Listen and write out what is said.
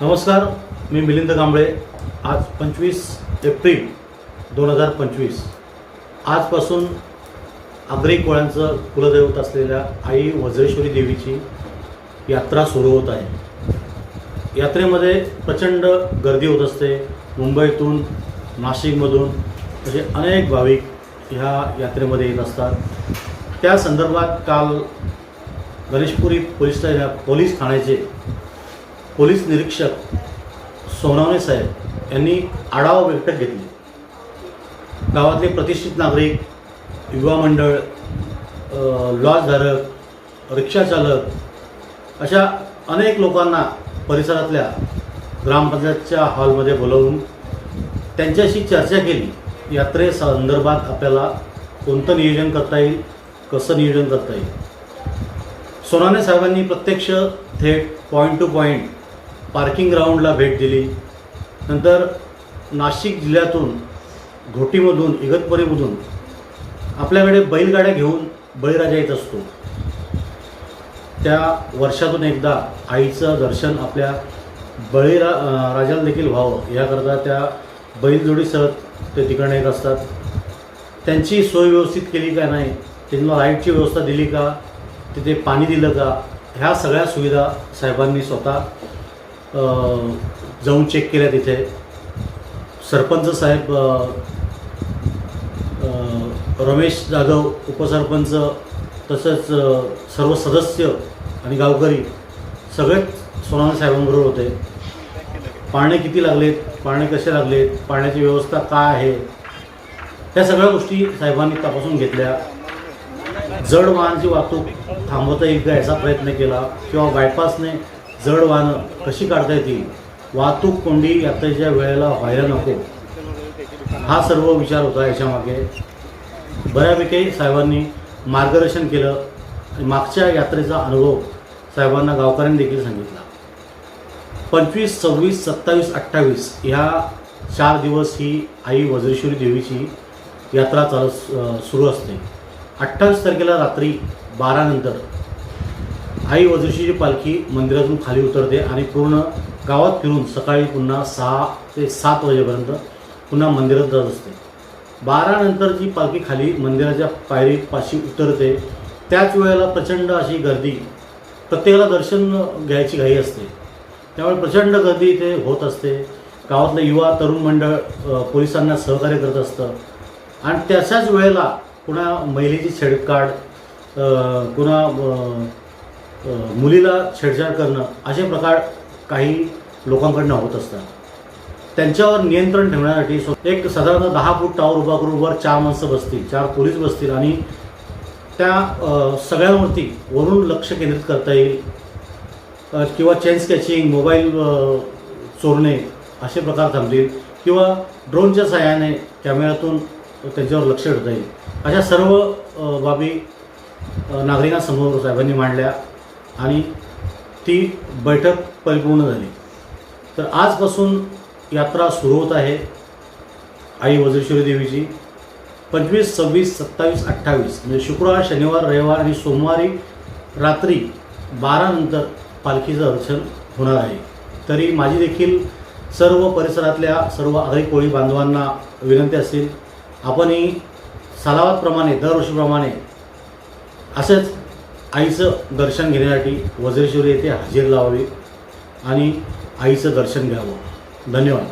नमस्कार मी मिलिंद कांबळे आज पंचवीस एप्रिल दोन हजार पंचवीस. आजपासून आग्री कोळ्यांचं कुलदैवत असलेल्या आई वज्रेश्वरी देवीची यात्रा सुरू होत आहे. यात्रेमध्ये प्रचंड गर्दी होत असते. मुंबईतून नाशिकमधून असे अनेक भाविक ह्या यात्रेमध्ये येत असतात. त्या संदर्भात काल गणेशपुरी पोलीस पोलीस ठाण्याचे पोलीस निरीक्षक सोनावणे साहेब यांनी आढावा बैठक घेतली. गावातले प्रतिष्ठित नागरिक युवा मंडळ लॉजधारक रिक्षाचालक अशा अनेक लोकांना परिसरातल्या ग्रामपंचायतच्या हॉलमध्ये बोलवून त्यांच्याशी चर्चा केली. यात्रे संदर्भात आपल्याला कोणतं नियोजन करता येईल कसं नियोजन करता येईल? सोनाने साहेबांनी प्रत्यक्ष थेट पॉईंट टू पॉईंट पार्किंग ग्राउंडला भेट दिली. नंतर नाशिक जिल्ह्यातून घोटीमधून इगतपुरीमधून आपल्याकडे बैलगाड्या घेऊन बळीराजा येत असतो. त्या वर्षातून एकदा आईचं दर्शन आपल्या बळीरा राजाला देखील व्हावं. याकरता त्या बैलजोडीसह ते तिकडनं येत असतात. त्यांची सोय व्यवस्थित केली का नाही? त्यांना लाईटची व्यवस्था दिली का? तिथे पाणी दिलं का? ह्या सगळ्या सुविधा साहेबांनी स्वतः जाऊन चेक केल्या तिथे. सरपंच साहेब रमेश जाधव उपसरपंच तसंच सर्व सदस्य आणि गावकरी सगळेच सोनाने साहेबांबरोबर होते. पाळणे किती लागलेत? पाळणे कसे लागलेत? पाण्याची व्यवस्था काय आहे? ह्या सगळ्या गोष्टी साहेबांनी तपासून घेतल्या. जड वाहनची वाहतूक थांबवता येईल का याचा प्रयत्न केला किंवा बायपासने जड वाहनं कशी काढता येतील? वाहतूक कोंडी यात्रेच्या वेळेला व्हायला नको. हा सर्व विचार होता याच्यामागे. बऱ्यापैकी साहेबांनी मार्गदर्शन केलं. मागच्या यात्रेचा अनुभव साहेबांना गावकऱ्यांनी देखील सांगितला. पंचवीस सव्वीस सत्तावीस अठ्ठावीस ह्या चार दिवस ही आई वज्रेश्वरी देवीची यात्रा चालू सुरू असते. अठ्ठावीस तारखेला रात्री बारानंतर आई वजुशीची पालखी मंदिरातून खाली उतरते आणि पूर्ण गावात फिरून सकाळी पुन्हा सहा ते सात वाजेपर्यंत पुन्हा मंदिरात जात असते. बारानंतर जी पालखी खाली मंदिराच्या पायरीपाशी उतरते त्याच वेळेला प्रचंड अशी गर्दी प्रत्येकाला दर्शन घ्यायची घाई असते. त्यामुळे प्रचंड गर्दी इथे होत असते. गावातलं युवा तरुण मंडळ पोलिसांना सहकार्य करत असतं. आणि त्याच्याच वेळेला पुन्हा महिलेची छेडकाड पुन्हा मुलीला छेडछाड करणं असे प्रकार काही लोकांकडनं होत असतात. त्यांच्यावर नियंत्रण ठेवण्यासाठी एक साधारणतः दहा फूट टावर उभा करून वर चार माणसं बसतील चार पोलीस बसतील आणि त्या सगळ्यांवरती वरून लक्ष केंद्रित करता येईल. किंवा चेन स्केचिंग मोबाईल चोरणे असे प्रकार थांबतील किंवा ड्रोनच्या सहाय्याने कॅमेऱ्यातून त्यांच्यावर लक्ष ठेवता येईल. अशा सर्व बाबी नागरिकांसमोर साहेबांनी मांडल्या. आणि ती बैठक परिपूर्ण झाली. तर आजपासून यात्रा सुरू होत आहे आई वज्रेश्वरी देवीची. पंचवीस सव्वीस सत्तावीस अठ्ठावीस म्हणजे शुक्रवार शनिवार रविवार आणि सोमवारी रात्री बारानंतर पालखीचं दर्शन होणार आहे. तरी माझी देखील सर्व परिसरातल्या सर्व आगरी कोळी बांधवांना विनंती असेल आपणही सालावातप्रमाणे दरवर्षीप्रमाणे असेच आईचं दर्शन घेण्यासाठी वज्रेश्वरी येथे हजेरी लावावी आणि आईचं दर्शन घ्यावं. धन्यवाद.